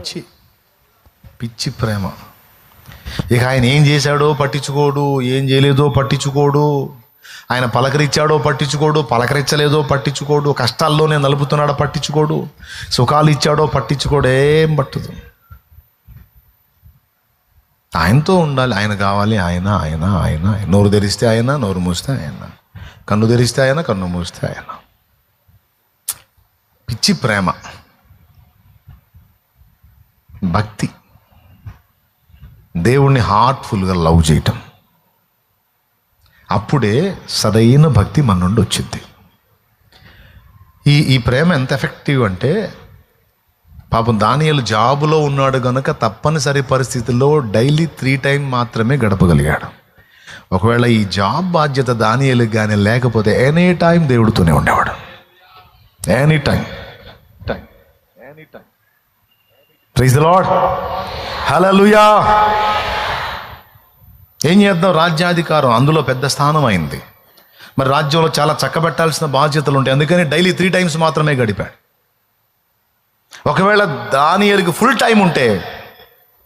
పిచ్చి. పిచ్చి ప్రేమ. ఇక ఆయన ఏం చేశాడో పట్టించుకోడు ఏం చేయలేదో పట్టించుకోడు ఆయన పలకరించాడో పట్టించుకోడు పలకరించలేదో పట్టించుకోడు కష్టాల్లోనే నలుపుతున్నాడో పట్టించుకోడు సుఖాలు ఇచ్చాడో పట్టించుకోడు ఏం పట్టదు. ఆయనతో ఉండాలి ఆయన కావాలి ఆయన ఆయన ఆయన. నోరు తెరిస్తే ఆయన నోరు మూస్తే ఆయన. కన్ను తెరిస్తే ఆయన కన్ను మూస్తే ఆయన. పిచ్చి ప్రేమ. భక్తి. దేవుణ్ణి హార్ట్ఫుల్గా లవ్ చేయటం. అప్పుడే సరైన భక్తి మన నుండి వచ్చింది. ఈ ఈ ప్రేమ ఎంత ఎఫెక్టివ్ అంటే పాపం దానియలు జాబులో ఉన్నాడు కనుక తప్పనిసరి పరిస్థితుల్లో డైలీ త్రీ టైం మాత్రమే గడపగలిగాడు. ఒకవేళ ఈ జాబ్ బాధ్యత దానియలకు కానీ లేకపోతే ఎనీ టైం దేవుడితోనే ఉండేవాడు. Any time time any time praise the lord hallelujah ఏం చేద్దాం? రాజ్యాధికారం అందులో పెద్ద స్థానం అయింది మరి రాజ్యంలో చాలా చక్కబెట్టాల్సిన బాధ్యతలు ఉంటాయి. అందుకని డైలీ త్రీ టైమ్స్ మాత్రమే గడిపాడు ఒకవేళ దానియలకి ఫుల్ టైం ఉంటే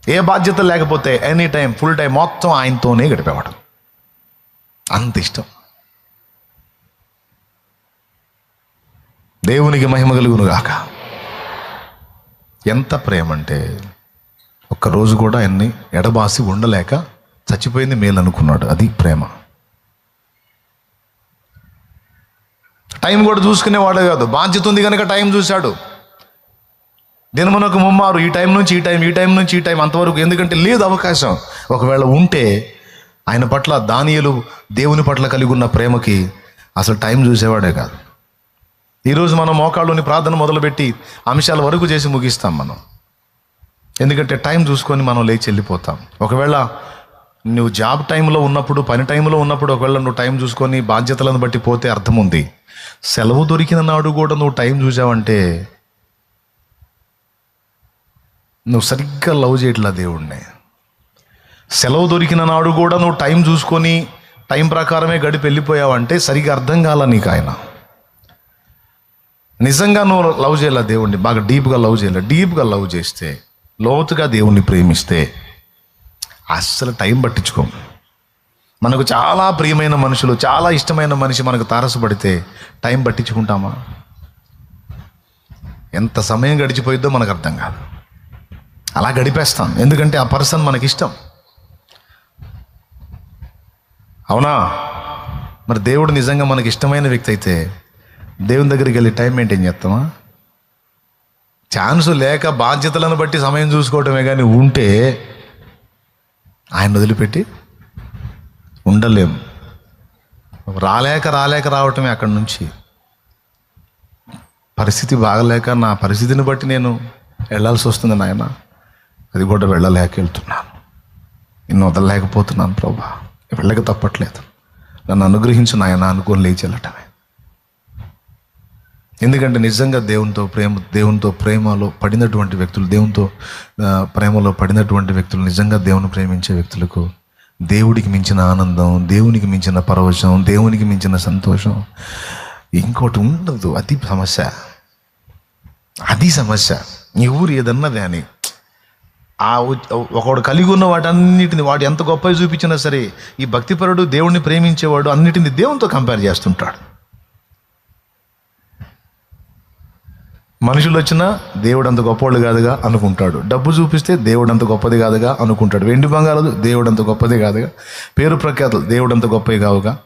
ఏ బాధ్యత లేకపోతే ఎనీ టైం ఫుల్ టైం మొత్తం ఆయనతోనే గడిపేవాడు. అంత ఇష్టం. దేవునికి మహిమ కలుగును గాక ఎంత ప్రేమ అంటే ఒక్కరోజు కూడా ఆయన్ని ఎడబాసి ఉండలేక చచ్చిపోయింది మేలు అనుకున్నాడు. అది ప్రేమ. టైం కూడా చూసుకునేవాడు కాదు. బాధ్యత ఉంది కనుక టైం చూశాడు. దినమునకు ముమ్మారు ఈ టైం నుంచి ఈ టైం ఈ టైం నుంచి ఈ టైం అంతవరకు ఎందుకంటే లేదు అవకాశం. ఒకవేళ ఉంటే ఆయన పట్ల దానియలు దేవుని పట్ల కలిగి ఉన్న ప్రేమకి అసలు టైం చూసేవాడే కాదు. ఈరోజు మనం మోకాళ్ళలోని ప్రార్థన మొదలుపెట్టి అంశాల వరకు చేసి ముగిస్తాం మనం. ఎందుకంటే టైం చూసుకొని మనం లేచి వెళ్ళిపోతాం. ఒకవేళ నువ్వు జాబ్ టైంలో ఉన్నప్పుడు పని టైంలో ఉన్నప్పుడు ఒకవేళ నువ్వు టైం చూసుకొని బాధ్యతలను బట్టి పోతే అర్థం ఉంది సెలవు దొరికిన నాడు కూడా నువ్వు టైం చూసావంటే నువ్వు సరిగ్గా లవ్ చేయట్లా దేవుణ్ణి. సెలవు దొరికిన నాడు కూడా నువ్వు టైం చూసుకొని టైం ప్రకారమే గడిపి వెళ్ళిపోయావంటే సరిగ్గా అర్థం కాల నీకు ఆయన. నిజంగా నువ్వు లవ్ చేయాల దేవుణ్ణి? బాగా డీప్గా లవ్ చేయాలి? డీప్గా లవ్ చేస్తే లోతుగా దేవుణ్ణి ప్రేమిస్తే అస్సలు టైం పట్టించుకోం. మనకు చాలా ప్రియమైన మనుషులు చాలా ఇష్టమైన మనిషి మనకు తారసపడితే టైం పట్టించుకుంటామా? ఎంత సమయం గడిచిపోయిద్దో మనకు అర్థం కాదు. అలా గడిపేస్తాం. ఎందుకంటే ఆ పర్సన్ మనకి ఇష్టం. అవునా? మరి దేవుడు నిజంగా మనకి ఇష్టమైన వ్యక్తి అయితే దేవుని దగ్గరికి వెళ్ళి టైం మెయింటైన్ చేస్తామా? ఛాన్స్ లేక బాధ్యతలను బట్టి సమయం చూసుకోవటమే కానీ ఉంటే ఆయన వదిలిపెట్టి ఉండలేం రాలేక రాలేక రావటమే అక్కడి నుంచి. పరిస్థితి బాగలేక నా పరిస్థితిని బట్టి నేను వెళ్ళాల్సి వస్తుంది నాయన. అది కూడా వెళ్ళలేక వెళ్తున్నాను. నిన్ను వదలలేకపోతున్నాను ప్రభా. వెళ్ళక తప్పట్లేదు. నన్ను అనుగ్రహించు నాయన అనుకోని లేచి వెళ్ళటమే. ఎందుకంటే నిజంగా దేవునితో ప్రేమ దేవునితో ప్రేమలో పడినటువంటి వ్యక్తులు దేవునితో ప్రేమలో పడినటువంటి వ్యక్తులు నిజంగా దేవుని ప్రేమించే వ్యక్తులకు దేవుడికి మించిన ఆనందం దేవునికి మించిన పరవశం దేవునికి మించిన సంతోషం ఇంకోటి ఉండదు. అది సమస్య. అది సమస్య. ఈ ఊరు ఏదన్నది అని ఆ ఒకడు కలిగి ఉన్న వాటన్నిటిని వాడు ఎంత గొప్పగా చూపించినా సరే ఈ భక్తిపరుడు దేవుణ్ణి ప్రేమించేవాడు అన్నిటిని దేవునితో కంపేర్ చేస్తుంటాడు. మనుషులు వచ్చినా దేవుడు అంత గొప్పవాళ్ళు కాదుగా అనుకుంటాడు. డబ్బు చూపిస్తే దేవుడు అంత గొప్పది కాదుగా అనుకుంటాడు. వెండి బంగారాలు దేవుడు అంత గొప్పది కాదుగా. పేరు ప్రఖ్యాతులు దేవుడు అంత గొప్పవి కావుగా.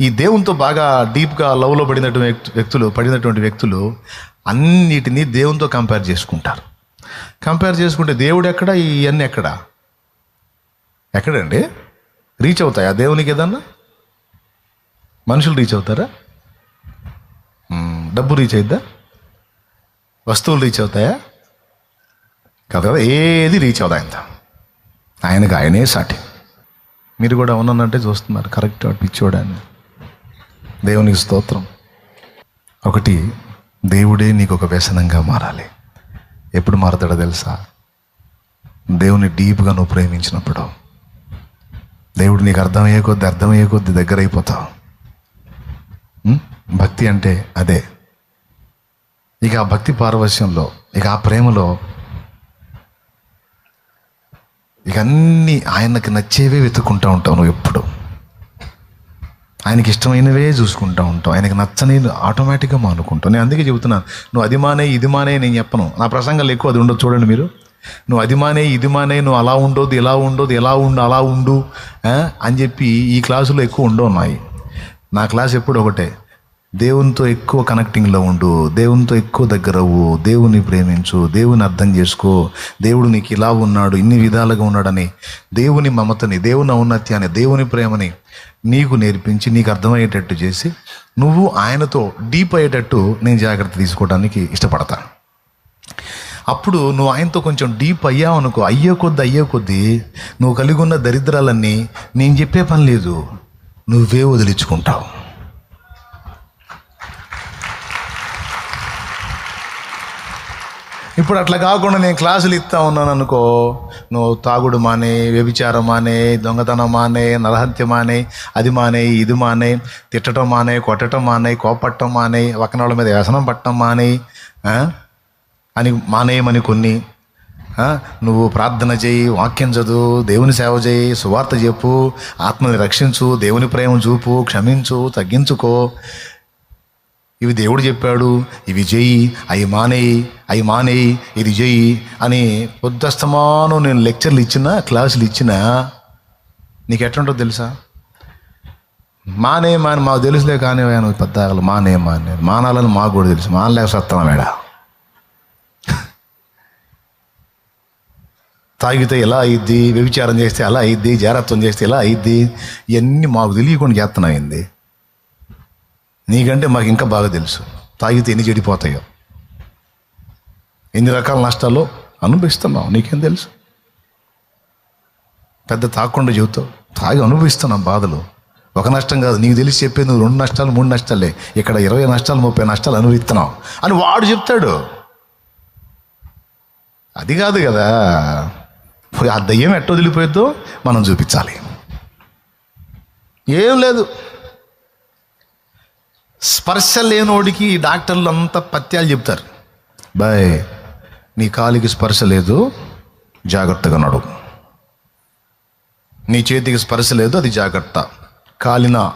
ఈ దేవునితో బాగా డీప్గా లవ్లో పడినటువంటి వ్యక్తులు పడినటువంటి వ్యక్తులు అన్నిటినీ దేవునితో కంపేర్ చేసుకుంటారు. కంపేర్ చేసుకుంటే దేవుడు ఎక్కడ? ఇవన్నీ ఎక్కడ? ఎక్కడండి? రీచ్ అవుతాయా? దేవునికి ఏదన్నా? మనుషులు రీచ్ అవుతారా? డబ్బు రీచ్ అయిద్దా? వస్తువులు రీచ్ అవుతాయా? కాదు కదా ఏది రీచ్ అవుదా ఆయనతో. ఆయనకు ఆయనే సాటి. మీరు కూడా ఉన్నానంటే చూస్తున్నారు కరెక్ట్ పిచ్చోడాన్ని. దేవునికి స్తోత్రం. ఒకటి దేవుడే నీకు ఒక వ్యసనంగా మారాలి. ఎప్పుడు మారతాడో తెలుసా? దేవుని డీప్గా నువ్వు ప్రేమించినప్పుడు. దేవుడు నీకు అర్థమయ్యే కొద్ది అర్థమయ్యే కొద్ది దగ్గర అయిపోతావు భక్తి అంటే అదే. ఇక ఆ భక్తి పారవశ్యంలో ఇక ఆ ప్రేమలో ఇక అన్నీ ఆయనకి నచ్చేవే వెతుక్కుంటూ ఉంటావు నువ్వు ఎప్పుడు. ఆయనకి ఇష్టమైనవే చూసుకుంటూ ఉంటావు. ఆయనకు నచ్చని ఆటోమేటిక్గా మానుకుంటావు. నేను అందుకే చెబుతున్నాను నువ్వు అది మానే ఇది మానే నేను చెప్పను. నా ప్రసంగాలు ఎక్కువ అది ఉండదు చూడండి మీరు. నువ్వు అది మానే ఇది మానే నువ్వు అలా ఉండొద్దు ఇలా ఉండొద్దు ఎలా ఉండు అలా ఉండు అని చెప్పి ఈ క్లాసులో ఎక్కువ ఉండవు నాయి. నా క్లాస్ ఎప్పుడు ఒకటే. దేవునితో ఎక్కువ కనెక్టింగ్లో ఉండు. దేవునితో ఎక్కువ దగ్గర అవ్వు. దేవుని ప్రేమించు. దేవుని అర్థం చేసుకో. దేవుడు నీకు ఇలా ఉన్నాడు ఇన్ని విధాలుగా ఉన్నాడని. దేవుని మమతని దేవుని ఔన్నత్యాన్ని దేవుని ప్రేమని నీకు నేర్పించి నీకు అర్థమయ్యేటట్టు చేసి నువ్వు ఆయనతో డీప్ అయ్యేటట్టు నేను జాగ్రత్త తీసుకోవడానికి ఇష్టపడతాను అప్పుడు నువ్వు ఆయనతో కొంచెం డీప్ అయ్యావు అనుకో అయ్యే కొద్ది అయ్యే కొద్దీ నువ్వు కలిగి ఉన్న దరిద్రాలన్నీ నేను చెప్పే పని లేదు. నువ్వే వదిలించుకుంటావు. ఇప్పుడు అట్లా కాకుండా నేను క్లాసులు ఇస్తా ఉన్నాను అనుకో. నువ్వు తాగుడు మానే వ్యభిచారం మానే దొంగతనం మానే నరహత్య మానే అది మానే ఇది మానే తిట్టడం మానే కొట్టడం మానే కోపట్టం మానే ఒకనాళ్ళ మీద వ్యసనం పట్టడం మానే అని మానేయమని కొన్ని. నువ్వు ప్రార్థన చేయి వాక్యం చదువు దేవుని సేవ చేయి సువార్త చెప్పు ఆత్మని రక్షించు దేవుని ప్రేమ చూపు క్షమించు తగ్గించుకో. ఇవి దేవుడు చెప్పాడు ఇవి చెయ్యి అవి మానేయి అవి మానేయి ఇది చెయ్యి అని పొద్దుస్తమానం నేను లెక్చర్లు ఇచ్చినా క్లాసులు ఇచ్చినా నీకు ఎట్లుంటుందో తెలుసా? మానే మాని మాకు తెలుసులే కానీ ఆయన పెద్ద మానే మానే మానాలని మాకు కూడా తెలుసు మానలేక సత్తాం మేడ తాగితే ఎలా అయిద్ది వ్యభిచారం చేస్తే అలా అయింది జాగ్రత్తం చేస్తే ఎలా అయిద్ది ఇవన్నీ మాకు తెలియకుండా చేస్తున్నాయింది నీకంటే మాకు ఇంకా బాగా తెలుసు. తాగితే ఎన్ని చెడిపోతాయో. ఎన్ని రకాల నష్టాలు అనుభవిస్తున్నావు నీకేం తెలుసు? పెద్ద తాకుండా చెబుతావు తాగి అనుభవిస్తున్నాం బాధలు. ఒక నష్టం కాదు నీకు తెలిసి చెప్పేది నువ్వు రెండు నష్టాలు మూడు నష్టాలే. ఇక్కడ ఇరవై నష్టాలు ముప్పై నష్టాలు అనుభవిస్తున్నావు అని వాడు చెప్తాడు. అది కాదు కదా. ఆ దయ్యం ఎట్ట వదిలిపోయిద్దో మనం చూపించాలి. ఏం లేదు. స్పర్శ లేనోడికి ఈ డాక్టర్లు అంతా పత్యాలు చెప్తారు. బాయ్ నీ కాలికి స్పర్శ లేదు జాగ్రత్తగా నడు. నీ చేతికి స్పర్శ లేదు అది జాగ్రత్త. కాలిన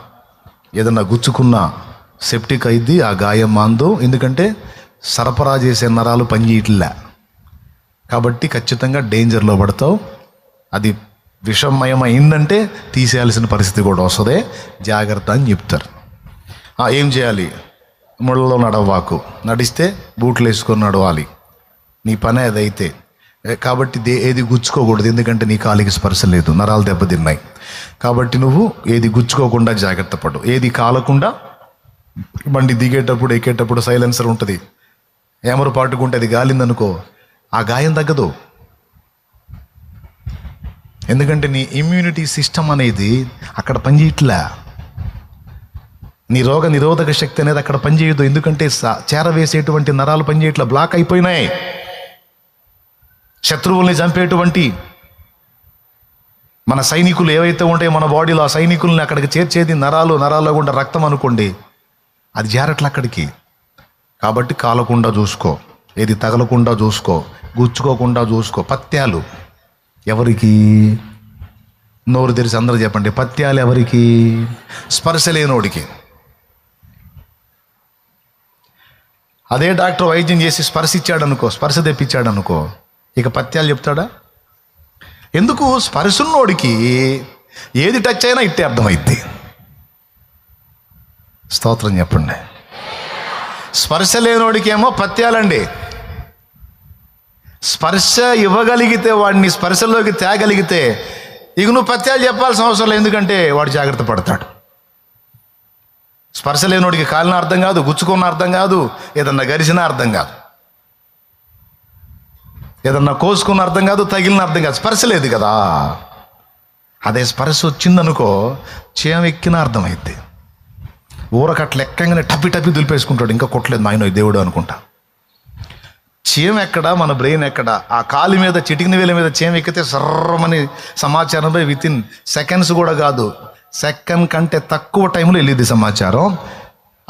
ఏదన్నా గుచ్చుకున్న సెప్టిక్ అయింది ఆ గాయం మాందు ఎందుకంటే సరఫరా చేసే నరాలు పనిచేయట్లే కాబట్టి ఖచ్చితంగా డేంజర్లో పడతావు. అది విషమయం అయిందంటే తీసేయాల్సిన పరిస్థితి కూడా వస్తుంది. జాగ్రత్త అని చెప్తారు. ఏం చేయాలి? ముళ్ళలో నడవాకు నడిస్తే బూట్లు వేసుకొని నడవాలి. నీ పని అదైతే. కాబట్టి దే ఏది గుచ్చుకోకూడదు. ఎందుకంటే నీ కాలికి స్పర్శ లేదు. నరాలు దెబ్బతిన్నాయి. కాబట్టి నువ్వు ఏది గుచ్చుకోకుండా జాగ్రత్త పడు. ఏది కాలకుండా బండి దిగేటప్పుడు ఎక్కేటప్పుడు సైలెన్సర్ ఉంటుంది. ఏమరు పాటుకుంటే అది గాలిందనుకో. ఆ గాయం తగ్గదు. ఎందుకంటే నీ ఇమ్యూనిటీ సిస్టమ్ అనేది అక్కడ పనిచేయట్లే. నీ రోగ నిరోధక శక్తి అనేది అక్కడ పనిచేయదు. ఎందుకంటే చేరవేసేటువంటి నరాలు పనిచేయట్లా బ్లాక్ అయిపోయినాయి. శత్రువుల్ని చంపేటువంటి మన సైనికులు ఏవైతే ఉంటాయో మన బాడీలో ఆ సైనికుల్ని అక్కడికి చేర్చేది నరాలు నరాల్లో గుండా రక్తం అనుకోండి. అది చేరట్ల అక్కడికి. కాబట్టి కాలకుండా చూసుకో. ఏది తగలకుండా చూసుకో. గుచ్చుకోకుండా చూసుకో. పత్యాలు ఎవరికి? నోరు తెరిచి అందరూ చెప్పండి. పత్యాలు ఎవరికి? స్పర్శ లేనోడికి. అదే డాక్టర్ వైద్యం చేసి స్పర్శ ఇచ్చాడు అనుకో స్పర్శ తెప్పించాడు అనుకో ఇక పత్యాలు చెప్తాడా? ఎందుకు స్పర్శ ఉన్నోడికి ఏది టచ్ అయినా ఇట్టే అర్థమైద్ది. స్తోత్రం చెప్పండి. స్పర్శ లేనోడికేమో పత్యాలండి. స్పర్శ ఇవ్వగలిగితే వాడిని స్పర్శలోకి తేగలిగితే ఇక నువ్వు పత్యాలు చెప్పాల్సిన అవసరం లేదు ఎందుకంటే వాడు జాగ్రత్త పడతాడు. స్పర్శ లేనోడికి కాలిన అర్థం కాదు గుచ్చుకున్న అర్థం కాదు ఏదన్నా గరిచిన అర్థం కాదు. ఏదన్నా కోసుకున్న అర్థం కాదు తగిలిన అర్థం కాదు. స్పర్శ లేదు కదా. అదే స్పర్శ వచ్చిందనుకో చేయం ఎక్కిన అర్థమైద్ది. ఊరకట్ల ఎక్కగానే టపి టపి దులిపేసుకుంటాడు. ఇంకా కొట్టలేదు మా ఆయన దేవుడు అనుకుంటా. చేయం ఎక్కడ? మన బ్రెయిన్ ఎక్కడ? ఆ కాలి మీద చిటికిన వేల మీద చేయం ఎక్కితే సర్రమని సమాచారంపై విత్ ఇన్ సెకండ్స్ కూడా కాదు. సెకండ్ కంటే తక్కువ టైంలో వెళ్ళింది సమాచారం.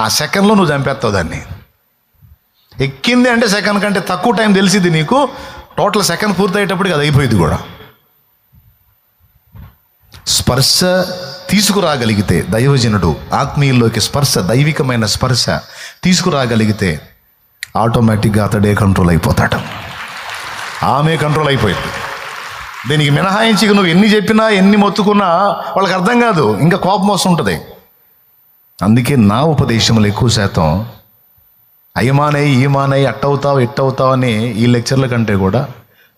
ఆ సెకండ్లో నువ్వు చంపేస్తావు దాన్ని. ఎక్కింది అంటే సెకండ్ కంటే తక్కువ టైం తెలిసింది నీకు. టోటల్ సెకండ్ పూర్తయ్యేటప్పటికి అది అయిపోయింది కూడా. స్పర్శ తీసుకురాగలిగితే దైవజనుడు ఆత్మీయుల్లోకి స్పర్శ దైవికమైన స్పర్శ తీసుకురాగలిగితే ఆటోమేటిక్గా అతడే కంట్రోల్ అయిపోతాడు. ఆమె కంట్రోల్ అయిపోయింది. దీనికి మినహాయించి ఇక నువ్వు ఎన్ని చెప్పినా ఎన్ని మొత్తుకున్నా వాళ్ళకి అర్థం కాదు. ఇంకా కోపం వస్తుంటుంది. అందుకే నా ఉపదేశములు ఎక్కువ శాతం అయ్యమానై ఈమానై అట్టవుతావు ఎట్టవుతావు అని ఈ లెక్చర్ల కంటే కూడా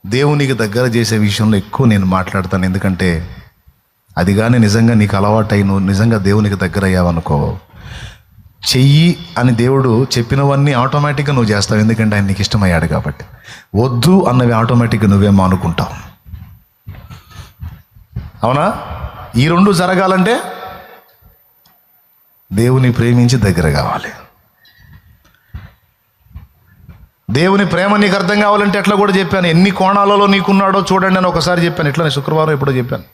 దేవునికి దగ్గర చేసే విషయంలో ఎక్కువ నేను మాట్లాడతాను. ఎందుకంటే అది కానీ నిజంగా నీకు అలవాటై నువ్వు నిజంగా దేవునికి దగ్గర అయ్యావనుకో చెయ్యి అని దేవుడు చెప్పినవన్నీ ఆటోమేటిక్గా నువ్వు చేస్తావు. ఎందుకంటే ఆయన నీకు ఇష్టమయ్యాడు కాబట్టి. వద్దు అన్నవి ఆటోమేటిక్గా నువ్వేమో అనుకుంటావు. అవునా? ఈ రెండు జరగాలంటే దేవుని ప్రేమించి దగ్గర కావాలి. దేవుని ప్రేమ నీకు అర్థం కావాలంటే ఎట్లా కూడా చెప్పాను. ఎన్ని కోణాలలో నీకున్నాడో చూడండి అని ఒకసారి చెప్పాను. ఇట్లా శుక్రవారం ఎప్పుడో చెప్పాను.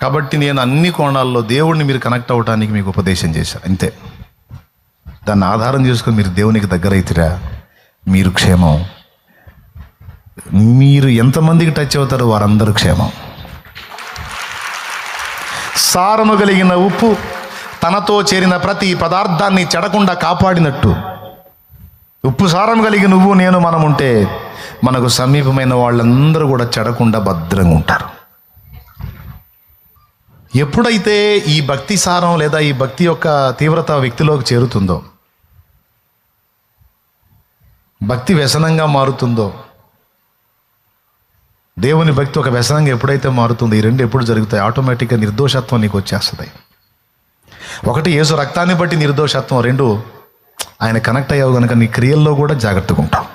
కాబట్టి నేను అన్ని కోణాల్లో దేవుడిని మీరు కనెక్ట్ అవ్వడానికి మీకు ఉపదేశం చేశాను. అంతే. దాన్ని ఆధారం చేసుకుని మీరు దేవునికి దగ్గర అయితేరా మీరు క్షేమం. మీరు ఎంతమందికి టచ్ అవుతారో వారందరూ క్షేమం. సారము కలిగిన ఉప్పు తనతో చేరిన ప్రతి పదార్థాన్ని చెడకుండా కాపాడినట్టు. ఉప్పు సారం కలిగి నువ్వు నేను మనం ఉంటే మనకు సమీపమైన వాళ్ళందరూ కూడా చెడకుండా భద్రంగా ఉంటారు. ఎప్పుడైతే ఈ భక్తి సారం లేదా ఈ భక్తి యొక్క తీవ్రత వ్యక్తిలోకి చేరుతుందో భక్తి వ్యసనంగా మారుతుందో దేవుని భక్తి ఒక వ్యసనంగా ఎప్పుడైతే మారుతుంది ఈ రెండు ఎప్పుడు జరుగుతాయి? ఆటోమేటిక్గా నిర్దోషత్వం నీకు వచ్చేస్తుంది. ఒకటి యేసు రక్తాన్ని బట్టి నిర్దోషత్వం రెండు ఆయన కనెక్ట్ అయ్యావు కనుక నీ క్రియల్లో కూడా జాగ్రత్తగా ఉంటావు.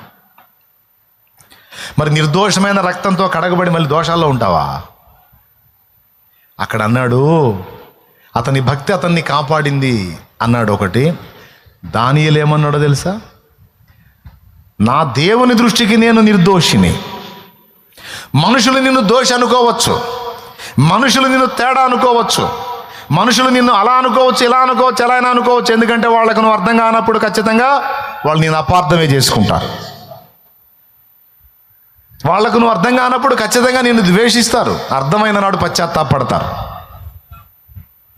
మరి నిర్దోషమైన రక్తంతో కడగబడి మళ్ళీ దోషాల్లో ఉంటావా? అక్కడ అన్నాడు అతని భక్తి అతన్ని కాపాడింది అన్నాడు ఒకటి. దానియలు ఏమన్నాడో తెలుసా? నా దేవుని దృష్టికి నేను నిర్దోషిని. మనుషులు నిన్ను దోషి అనుకోవచ్చు. మనుషులు నిన్ను తేడా అనుకోవచ్చు. మనుషులు నిన్ను అలా అనుకోవచ్చు ఇలా అనుకోవచ్చు ఎలా అయినా అనుకోవచ్చు. ఎందుకంటే వాళ్ళకు నువ్వు అర్థం కానప్పుడు ఖచ్చితంగా వాళ్ళు నేను అపార్థమే చేసుకుంటారు. వాళ్ళకు నువ్వు అర్థం కానప్పుడు ఖచ్చితంగా నిన్ను ద్వేషిస్తారు. అర్థమైన నాడు పశ్చాత్తాపడతారు.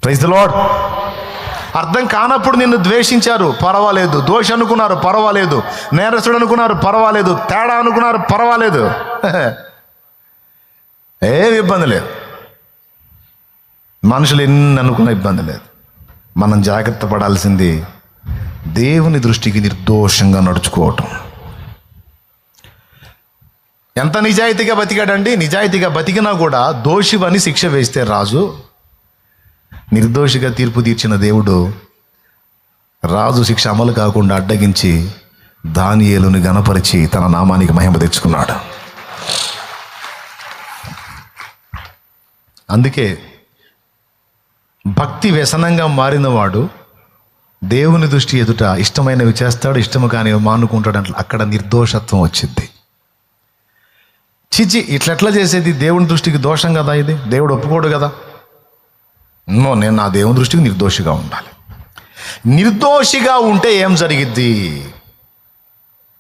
ప్రైజ్ ద లాడ్ అర్థం కానప్పుడు నిన్ను ద్వేషించారు. పర్వాలేదు. దోష అనుకున్నారు పర్వాలేదు. నేరస్తుడు అనుకున్నారు పర్వాలేదు. తేడా అనుకున్నారు పర్వాలేదు. ఏం ఇబ్బంది లేదు. మనుషులు ఎన్ని అనుకున్న ఇబ్బంది లేదు. మనం జాగ్రత్త పడాల్సింది దేవుని దృష్టికి నిర్దోషంగా నడుచుకోవటం. ఎంత నిజాయితీగా బతికాడండి? నిజాయితీగా బతికినా కూడా దోషివని శిక్ష వేస్తే రాజు. నిర్దోషిగా తీర్పు తీర్చిన దేవుడు రాజు శిక్ష అమలు కాకుండా అడ్డగించి దానియేలుని గణపరిచి తన నామానికి మహిమ తెచ్చుకున్నాడు. అందుకే భక్తి వ్యసనంగా మారినవాడు దేవుని దృష్టి ఎదుట ఇష్టమైనవి చేస్తాడు ఇష్టము కానివి మానుకుంటాడు అంటే అక్కడ నిర్దోషత్వం వచ్చింది. చిచి ఇట్లెట్లా చేసేది? దేవుని దృష్టికి దోషం కదా ఇది? దేవుడు ఒప్పుకోడు కదా? నో నేను నా దేవుని దృష్టికి నిర్దోషిగా ఉండాలి. నిర్దోషిగా ఉంటే ఏం జరిగిద్ది?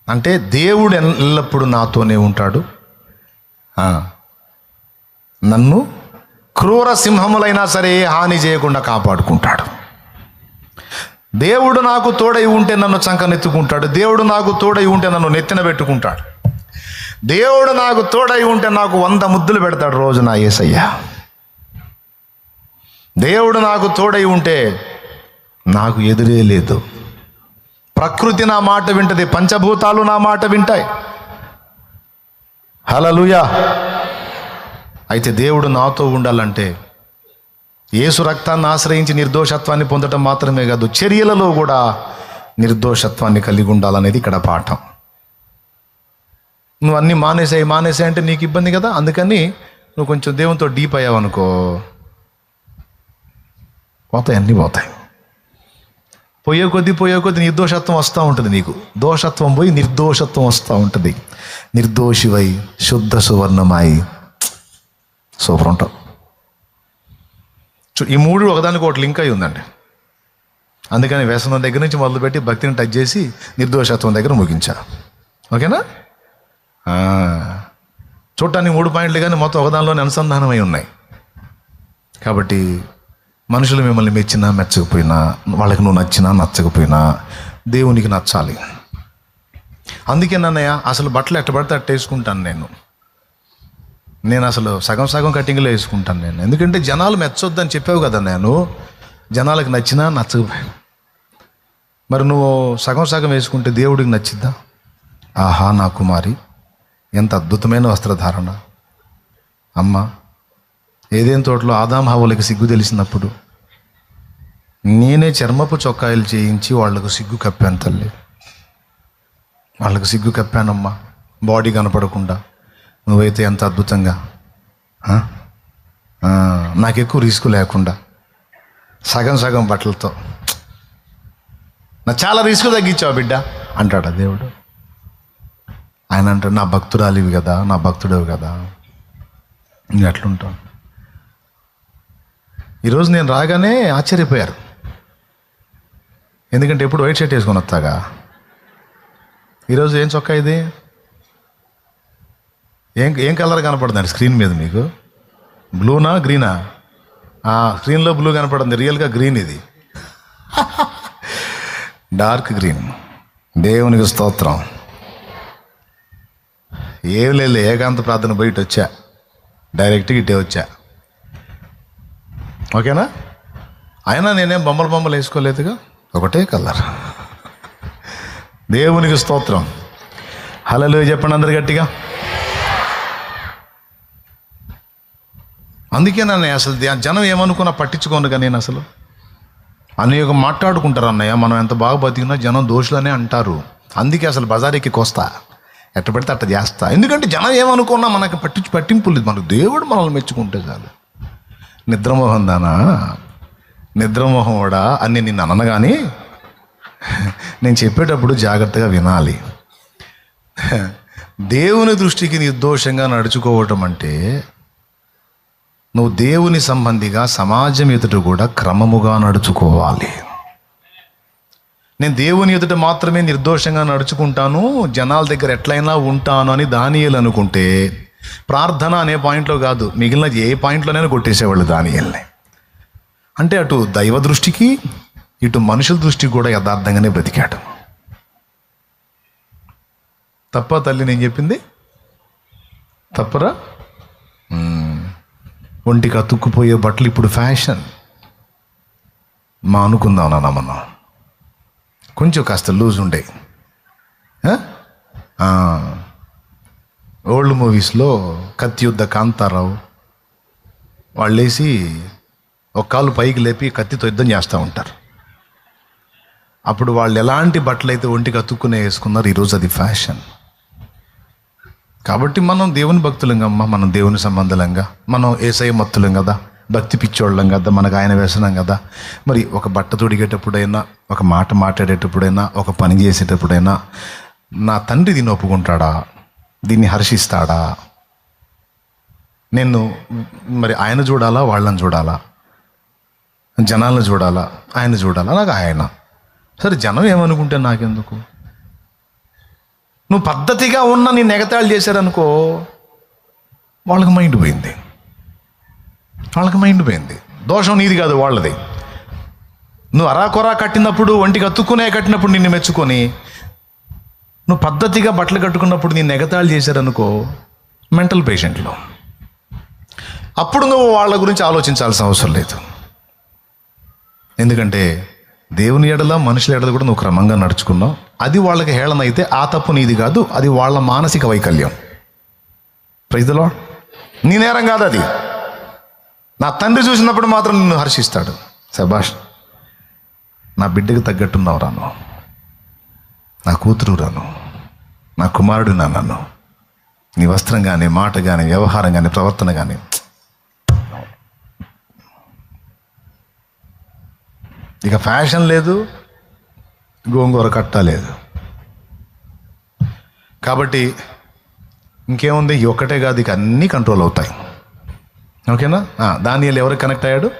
అంటే దేవుడు ఎల్లప్పుడూ నాతోనే ఉంటాడు. నన్ను క్రూర సింహములైనా సరే హాని చేయకుండా కాపాడుకుంటాడు. దేవుడు నాకు తోడై ఉంటే నన్ను చంకనెత్తుకుంటాడు. దేవుడు నాకు తోడై ఉంటే నన్ను నెత్తిన పెట్టుకుంటాడు. దేవుడు నాకు తోడై ఉంటే నాకు వంద ముద్దులు పెడతాడు రోజు నా ఏసయ్య. దేవుడు నాకు తోడై ఉంటే నాకు ఎదురే లేదు. ప్రకృతి నా మాట వింటది పంచభూతాలు నా మాట వింటాయి. హలలుయా అయితే దేవుడు నాతో ఉండాలంటే యేసు రక్తాన్ని ఆశ్రయించి నిర్దోషత్వాన్ని పొందటం మాత్రమే కాదు చర్యలలో కూడా నిర్దోషత్వాన్ని కలిగి ఉండాలనేది ఇక్కడ పాఠం. నువ్వు అన్నీ మానేసాయి మానేసాయి అంటే నీకు ఇబ్బంది కదా? అందుకని నువ్వు కొంచెం దేవునితో డీప్ అయ్యావనుకో పోతాయి అన్నీ పోతాయి. పోయే కొద్దీ పోయే కొద్దీ నిర్దోషత్వం వస్తూ ఉంటుంది నీకు. దోషత్వం పోయి నిర్దోషత్వం వస్తూ ఉంటుంది. నిర్దోషివై శుద్ధ సువర్ణమాయి. సూపర్ ఉంటావు చూ ఈ మూడు ఒకదానికి ఒకటి లింక్ అయి ఉందండి అందుకని వ్యసనం దగ్గర నుంచి మొదలుపెట్టి భక్తిని టచ్ చేసి నిర్దోషత్వం దగ్గర ముగించా. ఓకేనా? చూడటానికి మూడు పాయింట్లు కానీ మొత్తం ఒకదానిలోనే అనుసంధానమై ఉన్నాయి. కాబట్టి మనుషులు మిమ్మల్ని మెచ్చినా మెచ్చకపోయినా వాళ్ళకి నువ్వు నచ్చినా నచ్చకపోయినా దేవునికి నచ్చాలి. అందుకే నన్నయ్య అసలు బట్టలు ఎట్ట పడితే నేను. నేను అసలు సగం సగం కటింగ్లో వేసుకుంటాను నేను. ఎందుకంటే జనాలు మెచ్చొద్దని చెప్పావు కదా నేను. జనాలకు నచ్చినా నచ్చకపోయాను. మరి నువ్వు సగం సగం వేసుకుంటే దేవుడికి నచ్చిద్దా? ఆహా నా కుమారి. ఎంత అద్భుతమైన వస్త్రధారణ. అమ్మ ఏదేం తోటలో ఆదాం హవలకి సిగ్గు తెలిసినప్పుడు నేనే చర్మపు చొక్కాయలు చేయించి వాళ్ళకు సిగ్గు కప్పాను తల్లి. వాళ్ళకు సిగ్గు కప్పానమ్మా. బాడీ కనపడకుండా. నువ్వైతే ఎంత అద్భుతంగా? నాకు ఎక్కువ రిస్క్ లేకుండా సగం సగం బట్టలతో. నా చాలా రిస్క్ తగ్గించావు బిడ్డ అంటాడా దేవుడు. ఆయన అంటాడు నా భక్తురాలివి కదా నా భక్తుడేవి కదా. ఇంకా అట్లుంటాం. ఈరోజు నేను రాగానే ఆశ్చర్యపోయారు. ఎందుకంటే ఎప్పుడు వైట్ షర్ట్ వేసుకొని వస్తాగా? ఈరోజు ఏం చొక్కా ఇది? ఏం ఏం కలర్ కనపడుతుంది? స్క్రీన్ మీద మీకు. బ్లూనా గ్రీనా? ఆ, స్క్రీన్లో బ్లూ కనపడుతుంది. రియల్గా గ్రీన్ ఇది. Dark green. దేవునికి స్తోత్రం. ఏం లేదు ఏకాంత ప్రార్థన బయట వచ్చా. డైరెక్ట్గా ఇటే వచ్చా. ఓకేనా? అయినా నేనేం బొమ్మలు బొమ్మలు వేసుకోలేదుగా? ఒకటే కలర్. దేవునికి స్తోత్రం. హలలు చెప్పండి అందరు గట్టిగా. అందుకే నన్ను అసలు జనం ఏమనుకున్నా పట్టించుకోనుగా నేను అసలు. అనేక మాట్లాడుకుంటారు అన్నయ్య మనం ఎంత బాగా బతికినా జనం దోషులనే అంటారు. అందుకే అసలు బజారీకి కోస్తా. ఎట్ట పెడితే అట్ట చేస్తా. ఎందుకంటే జనం ఏమనుకున్నా మనకి పట్టించి పట్టింపు లేదు. మనకు దేవుడు మనల్ని మెచ్చుకుంటే చాలు. నిద్రమోహం దానా? నిద్రమోహం కూడా అని నిన్ను అనగానే నేను చెప్పేటప్పుడు జాగ్రత్తగా వినాలి. దేవుని దృష్టికి నిర్దోషంగా నడుచుకోవటం అంటే నువ్వు దేవుని సంబంధిగా సమాజం ఎదుట కూడా క్రమముగా నడుచుకోవాలి. నేను దేవుని ఎదుట మాత్రమే నిర్దోషంగా నడుచుకుంటాను జనాల దగ్గర ఎట్లయినా ఉంటాను అని దానియలు అనుకుంటే ప్రార్థన అనే పాయింట్లో కాదు మిగిలిన ఏ పాయింట్లోనైనా కొట్టేసేవాళ్ళు దానియల్ని. అంటే అటు దైవ దృష్టికి ఇటు మనుషుల దృష్టికి కూడా యథార్థంగానే బ్రతికాడు. తప్ప తల్లి నేను చెప్పింది? తప్పరా? ఒంటికి అతుక్కుపోయే బట్టలు ఇప్పుడు ఫ్యాషన్. మా అనుకుందాం నాన్న మనం కొంచెం కాస్త లూజ్ ఉండే. ఓల్డ్ మూవీస్లో కత్తి యుద్ధ కాంతారావు. వాళ్ళు వేసి ఒక కాలు పైకి లేపి కత్తితో యుద్ధం చేస్తూ ఉంటారు. అప్పుడు వాళ్ళు ఎలాంటి బట్టలు అయితే ఒంటికి అతుక్కునే వేసుకున్నారు ఈరోజు అది ఫ్యాషన్. కాబట్టి మనం దేవుని భక్తులంగా అమ్మ మనం దేవుని సంబంధులంగా మనం ఏసయ మత్తులం కదా భక్తి పిచ్చోళ్ళం కదా మనకు ఆయన వ్యసనం కదా. మరి ఒక బట్ట తొడిగేటప్పుడైనా ఒక మాట మాట్లాడేటప్పుడైనా ఒక పని చేసేటప్పుడైనా నా తండ్రి దీన్ని ఒప్పుకుంటాడా? దీన్ని హర్షిస్తాడా? నేను మరి ఆయన చూడాలా వాళ్ళని చూడాలా? జనాలను చూడాలా ఆయన చూడాలా నాకు ఆయన. సరే జనం ఏమనుకుంటే నాకెందుకు? నువ్వు పద్ధతిగా ఉన్న నీ నెగతాళి చేశారనుకో వాళ్ళకి మైండ్ పోయింది. వాళ్ళకి మైండ్ పోయింది. దోషం నీది కాదు వాళ్ళది. నువ్వు అరాకొరా కట్టినప్పుడు ఒంటికి అతుక్కునే కట్టినప్పుడు నిన్ను మెచ్చుకొని నువ్వు పద్ధతిగా బట్టలు కట్టుకున్నప్పుడు నేను ఎగతాళి చేశారనుకో మెంటల్ పేషెంట్లు. అప్పుడు నువ్వు వాళ్ళ గురించి ఆలోచించాల్సిన అవసరం లేదు. ఎందుకంటే దేవుని ఎడల మనుషుల ఎడల కూడా నువ్వు క్రమంగా నడుచుకున్నావు. అది వాళ్ళకి హేళన అయితే ఆ తప్పు నీది కాదు అది వాళ్ళ మానసిక వైకల్యం. ప్రైజ్లో నీ నేరం కాదు అది. నా తండ్రి చూసినప్పుడు మాత్రం నిన్ను హర్షిస్తాడు. సభాష్ నా బిడ్డకు తగ్గట్టున్నావు రాను నా కూతురు రాను నా కుమారుడు నా నన్ను. నీ వస్త్రం కానీ మాట కానీ వ్యవహారం కానీ ప్రవర్తన కానీ ఇక ఫ్యాషన్ లేదు గోంగూర కట్టలేదు. కాబట్టి ఇంకేముంది? ఒకటే ఒక్కటే కాదు ఇక అన్నీ కంట్రోల్ అవుతాయి. ఓకేనా? దానియలు ఎవరికి కనెక్ట్ అయ్యాడు?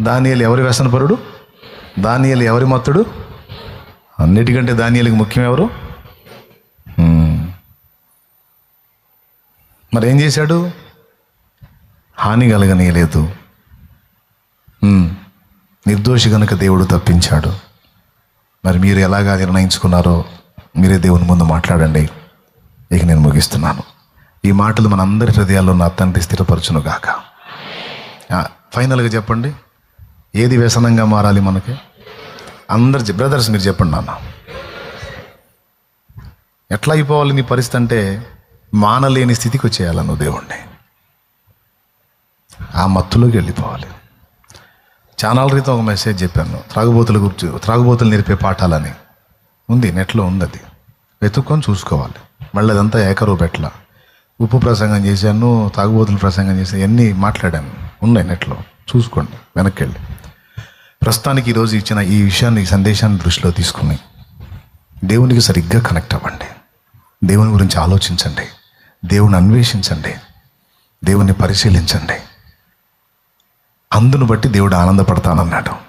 దానియలు ఎవరి వ్యసనపరుడు? దానియలు ఎవరి మత్తుడు? అన్నిటికంటే దానియలకి ముఖ్యం ఎవరు? మరి ఏం చేశాడు? హాని కలగనీయలేదు. నిర్దోషి గనుక దేవుడు తప్పించాడు. మరి మీరు ఎలాగా నిర్ణయించుకున్నారో మీరే దేవుని ముందు మాట్లాడండి. ఇక నేను ముగిస్తున్నాను. ఈ మాటలు మన అందరి హృదయాల్లో నా తండ్రి స్థిరపరచును గాక ఫైనల్గా చెప్పండి. ఏది వ్యసనంగా మారాలి మనకి? అందరు బ్రదర్స్ మీరు చెప్పండి నాన్న. ఎట్లా అయిపోవాలి నీ పరిస్థితి అంటే మానలేని స్థితికి వచ్చేయాలను నువ్వు దేవుణ్ణి. ఆ మత్తులోకి వెళ్ళిపోవాలి. ఛానల్ క్రితం ఒక మెసేజ్ చెప్పాను. త్రాగుబోతుల గురించి త్రాగుబోతులు నేర్పే పాఠాలని. ఉంది నెట్లో ఉంది అది వెతుక్కొని చూసుకోవాలి. మళ్ళీ అదంతా ఏకరూ పెట్ల ఉప్పు ప్రసంగం చేశాను తాగుబోతుల ప్రసంగం చేశాను ఎన్ని మాట్లాడాను. ఉన్నాయి నెట్లో. చూసుకోండి వెనక్కి వెళ్ళి ప్రస్తుతానికి ఈరోజు ఇచ్చిన ఈ విషయాన్ని ఈ సందేశాన్ని దృష్టిలో తీసుకుని దేవునికి సరిగ్గా కనెక్ట్ అవ్వండి. దేవుని గురించి ఆలోచించండి. దేవుని అన్వేషించండి. దేవుని పరిశీలించండి. అందును బట్టి దేవుడు ఆనందపడతానన్నాడు.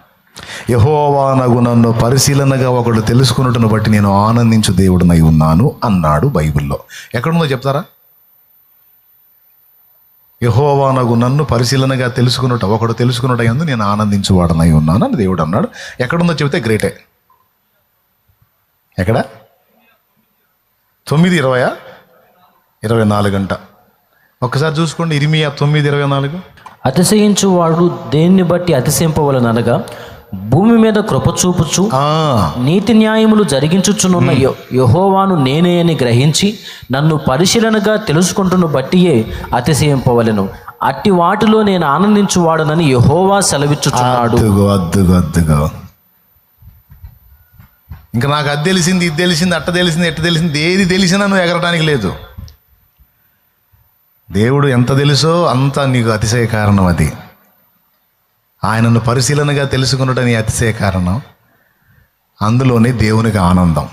యహోవానగు నన్ను పరిశీలనగా ఒకడు తెలుసుకున్నట్టును బట్టి నేను ఆనందించు దేవుడునై ఉన్నాను అన్నాడు బైబిల్లో. ఎక్కడుందో చెప్తారా? యహోవానగు నన్ను పరిశీలనగా తెలుసుకున్నట్టు ఒకడు తెలుసుకున్నట్టు ఎందు నేను ఆనందించువాడనై ఉన్నాను అని దేవుడు అన్నాడు. ఎక్కడుందో చెబితే గ్రేటే. ఎక్కడ? తొమ్మిది ఇరవయా? ఇరవై నాలుగు గంట ఒక్కసారి చూసుకోండి ఇరిమియా తొమ్మిది ఇరవై నాలుగు. అతిశయించువాడు దేన్ని బట్టి అతిశయింపవలనగా భూమి మీద కృప చూపుచు నీతి న్యాయములు జరిగించుచునున్న యె- యెహోవాను నేనే అని గ్రహించి నన్ను పరిశీలనగా తెలుసుకుంటున్న బట్టియే అతిశయింపవలెను. అట్టి వాటిలో నేను ఆనందించువాడనని యెహోవా సెలవిచ్చుచున్నాడు. ఇంకా నాకు అది తెలిసింది ఇది తెలిసింది అట్ట తెలిసింది ఎట్ట తెలిసింది ఏది తెలిసినా నువ్వు ఎగరటానికి లేదు. దేవుడు ఎంత తెలుసో అంత నీకు అతిశయ కారణం అది. ఆయనను పరిశీలనగా తెలుసుకున్నట నీ అతిశయ కారణం. అందులోనే దేవునికి ఆనందం.